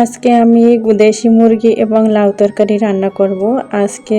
আজকে আমি দেশি মুরগি এবং লাউ তরকারি রান্না করব। আজকে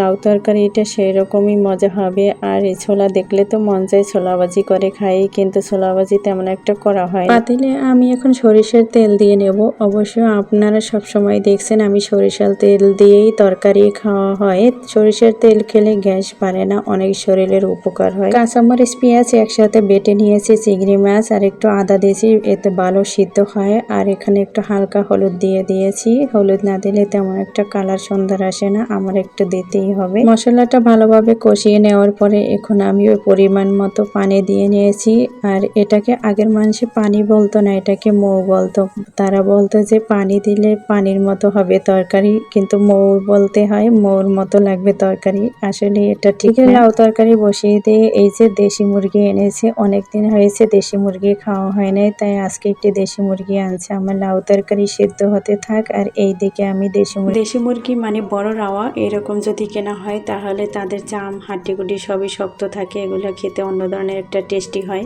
লাউ তরকারিটা সেই রকমই মজা হবে। আর এই ছোলা দেখলে তো মন চায় ছোলাবাজি করে খাই, কিন্তু ছোলাবাজি তেমন একটা করা হয়। পাতিলে আমি এখন সরিষার তেল দিয়ে নেব। অবশ্য আপনারা সব সময় দেখছেন আমি সরিষার তেল দিয়েই তরকারি খাওয়া হয়। সরিষার তেল খেলে গ্যাস বাড়ে না, অনেক শরীরের উপকার হয়। কাঁচামরিচ, পেঁয়াজ একসাথে বেটে নিয়েছি, চিংড়ি মাছ, আর একটু আদা দিয়েছি, এতে ভালো সিদ্ধ হয়। আর এখানে একটু হালকা হলুদ দিয়ে দিয়েছি। হলুদ না দিলে তেমন একটা কালার সুন্দর আসে না, আমার একটু দিতেই হবে। মশলাটা ভালোভাবে কষিয়ে নেওয়ার পরে এখন আমি ওই পরিমাণ মতো পানি দিয়ে নিয়েছি। আর এটাকে আগের মানুষে পানি বলতো না, এটাকে মৌ বলতো। তারা বলতো যে পানি দিলে পানির মতো হবে তরকারি, কিন্তু মৌ বলতে হয় মৌর মতো লাগবে তরকারি। আসলে এটা ঠিক। লাউ তরকারি বসিয়ে দিয়ে এই যে দেশি মুরগি এনেছে, অনেকদিন হয়েছে দেশি মুরগি খাওয়া হয় নাই, তাই আজকে একটি দেশি মুরগি আনছে। আমার লাউ তরকারি সিদ্ধ হতে থাক আর এই দিকে আমি দেশি মুরগি দেশি মুরগি মানে বড় রাওয়া এরকম যদি কেনা হয় তাহলে তাদের চাম হাড্ডিগুডি সবই শক্ত থাকে এগুলো খেতে অন্য ধরনের একটা টেস্টি হয়।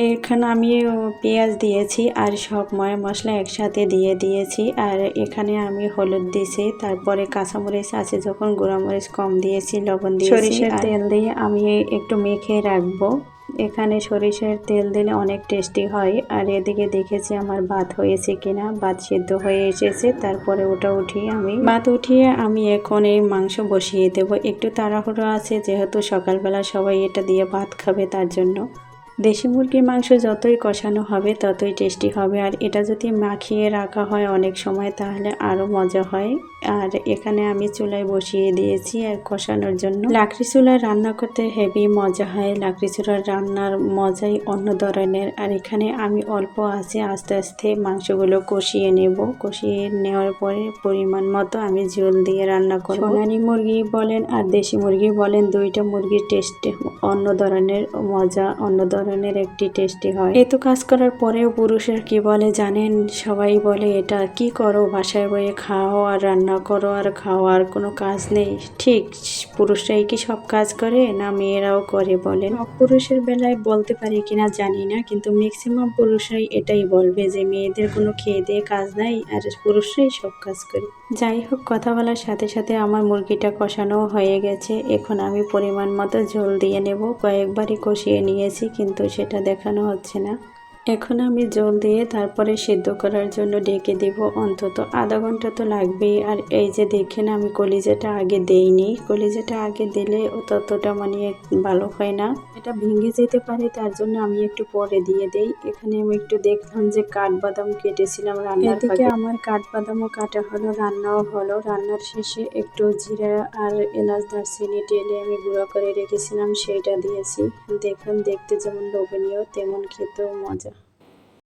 এখানে আমি পেঁয়াজ দিয়েছি আর সব ময় মশলা একসাথে দিয়ে দিয়েছি আর এখানে আমি হলুদ দিয়েছি তারপরে কাঁচামরিচ আছে যখন গুঁড়ামরিচ কম দিয়েছি লবণ দিয়েছি সরিষার তেল দিয়ে আমি একটু মেখে রাখব। এখানে সরিষার তেল দিলে অনেক টেস্টি হয়। আর এদিকে দেখেছি আমার ভাত হয়েছে কিনা। ভাত সিদ্ধ হয়ে এসেছে। তারপরে ওটা উঠিয়ে আমি ভাত উঠিয়ে আমি এখন এই মাংস বসিয়ে দেবো। একটু তাড়াহুড়ো আছে, যেহেতু সকালবেলা সবাই এটা দিয়ে ভাত খাবে তার জন্য। দেশি মুরগির মাংস যতই কষানো হবে, ততই টেস্টি হবে। আর এটা যদি মাখিয়ে রাখা হয় অনেক সময়, তাহলে আরও মজা হয়। আর এখানে আমি চুলায় বসিয়ে দিয়েছি আর কষানোর জন্য। লাকড়ি চুলায় রান্না করতে হেভি মজা হয়। লাকড়ি চুলার রান্নার মজাই অন্য ধরনের। আর এখানে আমি অল্প আছে, আস্তে আস্তে মাংসগুলো কষিয়ে নেব। কষিয়ে নেওয়ার পরে পরিমাণ মতো আমি ঝোল দিয়ে রান্না করব। সোনালি মুরগি বলেন আর দেশি মুরগি বলেন, দুইটা মুরগির টেস্ট অন্য ধরনের, মজা অন্য ধরনের। একটি টেস্টি হয়। এত কাজ করার পরেও পুরুষের কি বলে জানেন? সবাই বলে, এটা কি করো? বাসায় বয়ে খাও আর রান্না করো আর খাও, আর কোনো কাজ নেই। ঠিক, পুরুষরাই কি সব কাজ করে না মেয়েরাও করে বলেন? পুরুষের বেলায় বলতে পারি কিনা জানি না, কিন্তু ম্যাক্সিমাম পুরুষরাই এটাই বলবে যে, মেয়েদের কোনো খেয়ে দিয়ে কাজ নাই, আর পুরুষরাই সব কাজ করে। যাই হোক, কথা বলার সাথে সাথে আমার মুরগিটা কষানো হয়ে গেছে। এখন আমি পরিমাণ মতো ঝোল দিয়ে নেব। কয়েকবারই কষিয়ে নিয়েছি, কিন্তু সেটা দেখানো হচ্ছে না। এখন আমি জল দিয়ে তারপরে সিদ্ধ করার জন্য ডেকে দিব। অন্তত আধা ঘণ্টা তো লাগবেই। আর এই যে দেখেন আমি কলিজাটা আগে দেইনি। কলিজাটা আগে দিলে ও ততটা মানে ভালো হয় না। এটা ভেঙে যেতে পারে তার জন্য আমি একটু পরে দিয়ে দেই। এখানে আমি একটু দেখলাম যে কাঠবাদাম কেটেছিলাম রান্নার থেকে আমার কাঠবাদামও কাটা হলো রান্নাও হলো। রান্নার শেষে একটু জিরা আর এলাচ দারচিনি টেলে আমি গুঁড়ো করে রেখেছিলাম সেইটা দিয়েছি। দেখুন দেখতে যেমন লোভনীয় তেমন খেতেও মজা।